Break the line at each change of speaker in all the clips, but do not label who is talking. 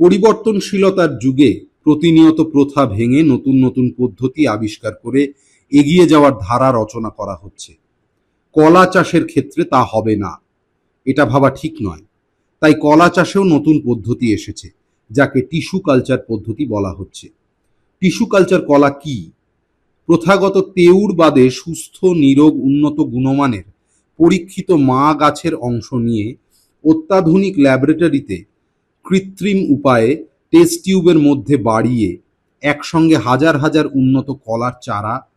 পরিবর্তনশীলতার যুগে প্রতিনিয়ত প্রথা ভেঙে নতুন নতুন পদ্ধতি আবিষ্কার করে এগিয়ে যাওয়ার ধারা রচনা করা হচ্ছে। কলা চাষের ক্ষেত্রে তা হবে না। এটা ভাবা ঠিক নয়। তাই কলা চাষেও নতুন পদ্ধতি এসেছে, যাকে টিস্যু কালচার পদ্ধতি বলা হচ্ছে। টিস্যু কালচার কলা কি? প্রথাগত তেউর বাদে সুস্থ, নিরোগ, উন্নত গুণমানের পরীক্ষিত মা গাছের অংশ নিয়ে অত্যাধুনিক ল্যাবরেটরিতে কৃত্রিম উপায়ে টেস্ট টিউবের মধ্যে বাড়িয়ে একসঙ্গে হাজার হাজার উন্নত কলার চারা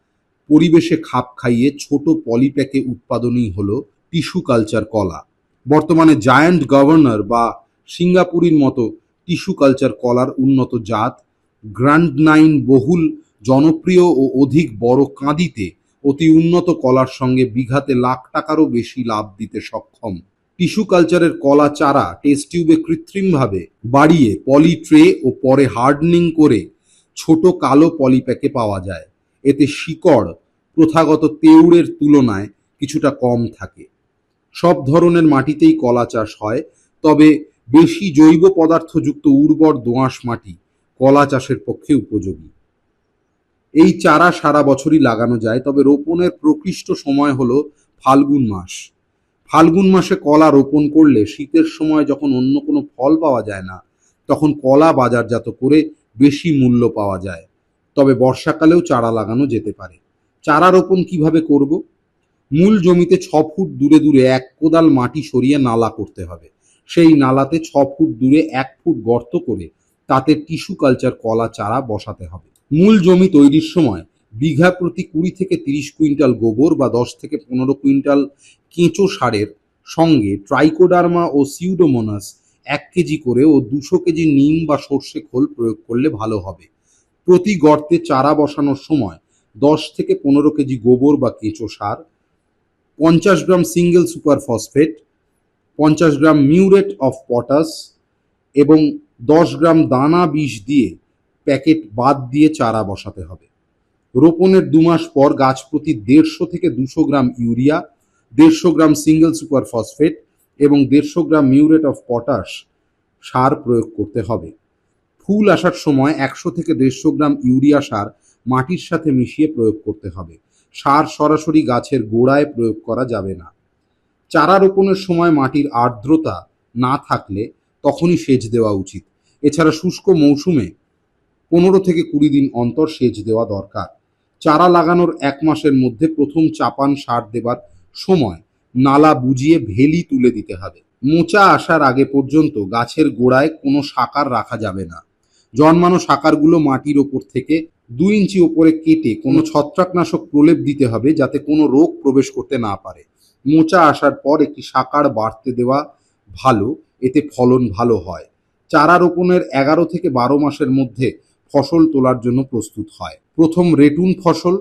পরিবেশে খাপ খাইয়ে ছোট পলিপ্যাকে উৎপাদনই হলো টিস্যু কালচার কলা। বর্তমানে জায়ান্ট গভর্নর বা সিঙ্গাপুরের মতো টিস্যু কালচার কলার উন্নত জাত গ্র্যান্ড নাইন বহুল জনপ্রিয় ও অধিক বড় কাঁদিতে অতি উন্নত কলার সঙ্গে বিঘাতে লাখ টাকারও বেশি লাভ দিতে সক্ষম। টিস্যু কালচারের কলা চারা টেস্ট টিউবে কৃত্রিমভাবে বাড়িয়ে পলি ট্রে ও পরে হার্ডনিং করে ছোট কালো পলিপ্যাকে পাওয়া যায়। এতে শিকড় প্রথাগত তেউড়ের তুলনায় কিছুটা কম থাকে। সব ধরনের মাটিতেই কলা চাষ হয়, তবে বেশি জৈব পদার্থযুক্ত উর্বর দোআঁশ মাটি কলা চাষের পক্ষে উপযোগী। এই চারা সারা বছরই লাগানো যায়, তবে রোপণের প্রকৃষ্ট সময় হলো ফাল্গুন মাস। ফাল্গুন মাসে কলা রোপণ করলে শীতের সময় যখন অন্য কোনো ফল পাওয়া যায় না, তখন কলা বাজারজাত করে বেশি মূল্য পাওয়া যায়। তবে বর্ষাকালেও চারা লাগানো যেতে পারে। চারা রোপণ কীভাবে করব? মূল জমিতে ছ ফুট দূরে দূরে এক কোদাল মাটি সরিয়ে নালা করতে হবে। সেই নালাতে ছ ফুট দূরে এক ফুট গর্ত করে তাতে টিস্যু কালচার কলা চারা বসাতে হবে। মূল জমি তৈরির সময় বিঘা প্রতি কুড়ি থেকে তিরিশ কুইন্টাল গোবর বা দশ থেকে পনেরো কুইন্টাল কেঁচো সারের সঙ্গে ট্রাইকোডার্মা ও সিউডোমোনাস এক কেজি করে ও দুশো কেজি নিম বা সর্ষে খোল প্রয়োগ করলে ভালো হবে। প্রতি গর্তে চারা বসানোর সময় দশ থেকে পনেরো কেজি গোবর বা কেঁচো সার, পঞ্চাশ গ্রাম সিঙ্গেল সুপার ফসফেট পঞ্চাশ গ্রাম মিউরেট অফ পটাস এবং দশ গ্রাম দানা বিষ দিয়ে প্যাকেট বাদ দিয়ে চারা বসাতে হবে। রোপণের দু মাস পর গাছ প্রতি দেড়শো থেকে দুশো গ্রাম ইউরিয়া, দেড়শো গ্রাম সিঙ্গেল সুপার ফসফেট এবং দেড়শো গ্রাম মিউরেট অফ পটাশ সার প্রয়োগ করতে হবে। ফুল আসার সময় একশো থেকে দেড়শো গ্রাম ইউরিয়া সার মাটির সাথে মিশিয়ে প্রয়োগ করতে হবে। সার সরাসরি গাছের গোড়ায় প্রয়োগ করা যাবে না। চারা রোপণের সময় মাটির আর্দ্রতা না থাকলে তখনই সেচ দেওয়া উচিত। এছাড়া শুষ্ক মৌসুমে পনেরো থেকে কুড়ি দিন অন্তর সেচ দেওয়া দরকার। চারা লাগানোর এক মাসের মধ্যে প্রথম চাপান সার দেবার সময় নালা বুঝিয়ে ভেলি তুলে দিতে হবে। মোচা আসার আগে পর্যন্ত গাছের গোড়ায় কোনো সাকার রাখা যাবে না। জন্মানো সাকারগুলো মাটির ওপর থেকে দুই ইঞ্চি ওপরে কেটে কোনো ছত্রাকনাশক প্রলেপ দিতে হবে যাতে কোনো রোগ প্রবেশ করতে না পারে। মোচা আসার পর একটি সাকার বাড়তে দেওয়া ভালো এতে ফলন ভালো হয়। চারা রোপণের এগারো থেকে বারো মাসের মধ্যে ফসল তোলার জন্য প্রস্তুত হয়। প্রথম রেটুন ফসল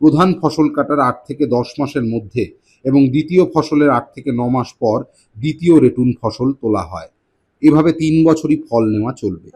প্রধান ফসল কাটার আট থেকে দশ মাসের মধ্যে এবং দ্বিতীয় ফসলের আট থেকে ন মাস পর দ্বিতীয় রেটুন ফসল তোলা হয়। এভাবে তিন বছরই ফল নেওয়া চলবে।